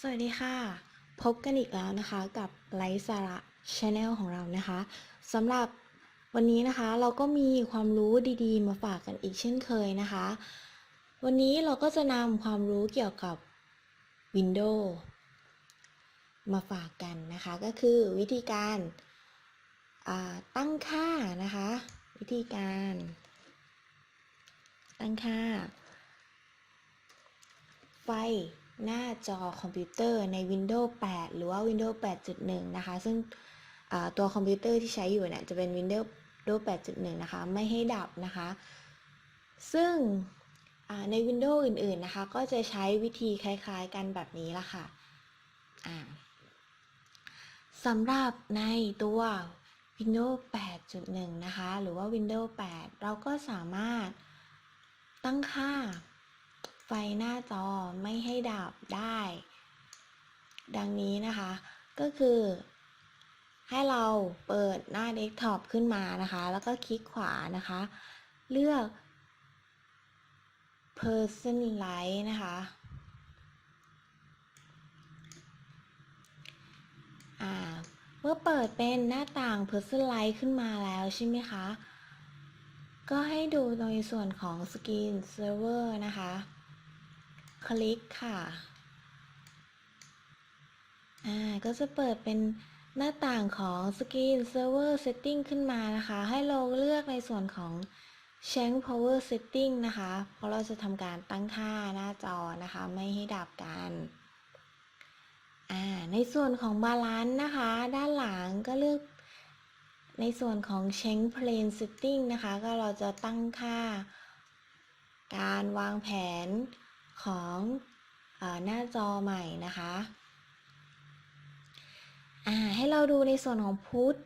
สวัสดีค่ะ พบกันอีกแล้วนะคะกับไลฟ์สาระชาแนลของเรานะคะสำหรับวันนี้นะคะเราก็มีความรู้ดีๆ มาฝากกันอีกเช่นเคยนะคะ วันนี้เราก็จะนำความรู้เกี่ยวกับ Windows มาฝากกันนะคะ ก็คือวิธีการาตั้งค่านะคะ วิธีการ ตั้งค่า ไฟ หน้าจอคอมพิวเตอร์ใน Windows 8 หรือว่า Windows 8.1 นะคะ ซึ่งตัวคอมพิวเตอร์ที่ใช้อยู่เนี่ยจะเป็น Windows 8.1 นะคะ ไม่ให้ดับนะคะ ซึ่งใน Windows อื่นๆนะคะ ก็จะใช้วิธีคล้ายๆกันแบบนี้ละค่ะอ่าสำหรับในตัว Windows 8.1 นะคะ หรือว่า Windows 8 เราก็สามารถตั้งค่า ไฟหน้าจอไม่ให้ดับได้ ดังนี้นะคะ ก็คือ ให้เราเปิดหน้าเดสก์ท็อปขึ้นมานะคะ แล้วก็คลิกขวานะคะ เลือก Personalize นะคะเมื่อเปิดเป็นหน้าต่าง Personalize ขึ้นมาแล้วใช่ไหมคะ ก็ให้ดูในส่วนของ Screen Saver นะคะ คลิกค่ะอ่าก็จะเปิดเป็นหน้าต่างของ Screen Server Setting ขึ้นมานะคะ ให้เราเลือกในส่วนของ Shank Power Setting นะคะ เพราะเราจะทำการตั้งค่าหน้าจอนะคะ ไม่ให้ดับกันอ่าในส่วนของ Balance นะคะ ด้านหลังก็เลือกในส่วนของ Shank Plane Setting นะคะ ก็เราจะตั้งค่า การวางแผน ของอหน้าจอใหม่นะคะให้เราดูในส่วนของ Put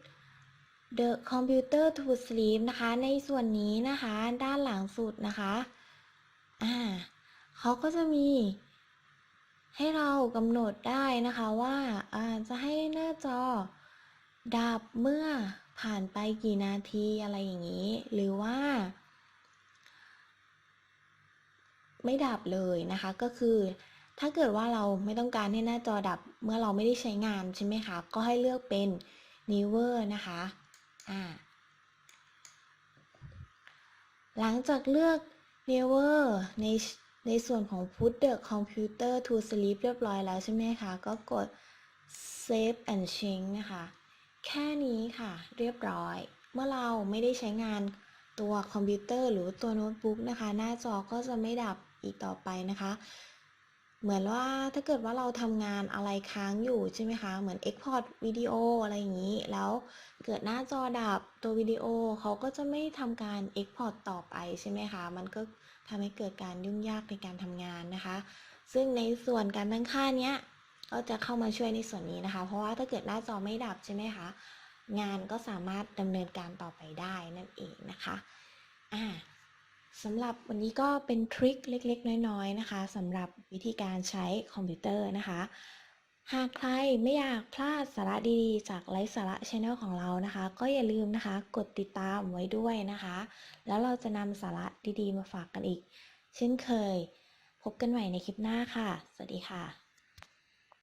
the computer to sleep นะคะ ในส่วนนี้นะคะด้านหลังสุดนะคะอ่าเขาก็จะมีให้เรากำหนดได้นะคะว่าจะให้หน้าจอ ดับเมื่อผ่านไปกี่นาทีอะไรอย่างนี้ หรือว่า ไม่ดับเลยนะคะ ก็คือ ถ้าเกิดว่าเราไม่ต้องการให้หน้าจอดับเมื่อเราไม่ได้ใช้งานใช่ไหมคะ ก็ให้เลือกเป็น never นะคะอ่าหลังจากเลือก never ในในส่วนของ put the computer to sleep เรียบร้อยแล้วใช่ไหมคะ ก็กด save and change นะคะ แค่นี้ค่ะเรียบร้อย เมื่อเราไม่ได้ใช้งานตัวคอมพิวเตอร์หรือตัวโน้ตบุ๊กนะคะ หน้าจอก็จะไม่ดับ อีกต่อไปนะคะ เหมือนว่าถ้าเกิดว่าเราทำงานอะไรค้างอยู่ใช่ไหมคะ เหมือน Export วิดีโออะไรอย่างนี้ แล้วเกิดหน้าจอดับตัววิดีโอเขาก็จะไม่ทำการ Export ต่อไปใช่ไหมคะ มันก็ทำให้เกิดการยุ่งยากในการทำงานนะคะ ซึ่งในส่วนการตั้งค่าเนี้ยก็จะเข้ามาช่วยในส่วนนี้นะคะ เพราะว่าถ้าเกิดหน้าจอไม่ดับใช่ไหมคะ งานก็สามารถดำเนินการต่อไปได้นั่นเองนะคะ อ่า สำหรับวันนี้ก็เป็นทริคเล็กๆ น้อยๆนะคะสำหรับวิธีการใช้คอมพิวเตอร์นะคะ หากใครไม่อยากพลาดสาระดีๆ จากไลฟ์สาระช anel ของเรานะคะ ก็อย่าลืมนะคะ กดติดตามไว้ด้วยนะคะ แล้วเราจะนำสาระดีๆ มาฝากกันอีก เช่นเคย พบกันใหม่ในคลิปหน้าค่ะ สวัสดีค่ะ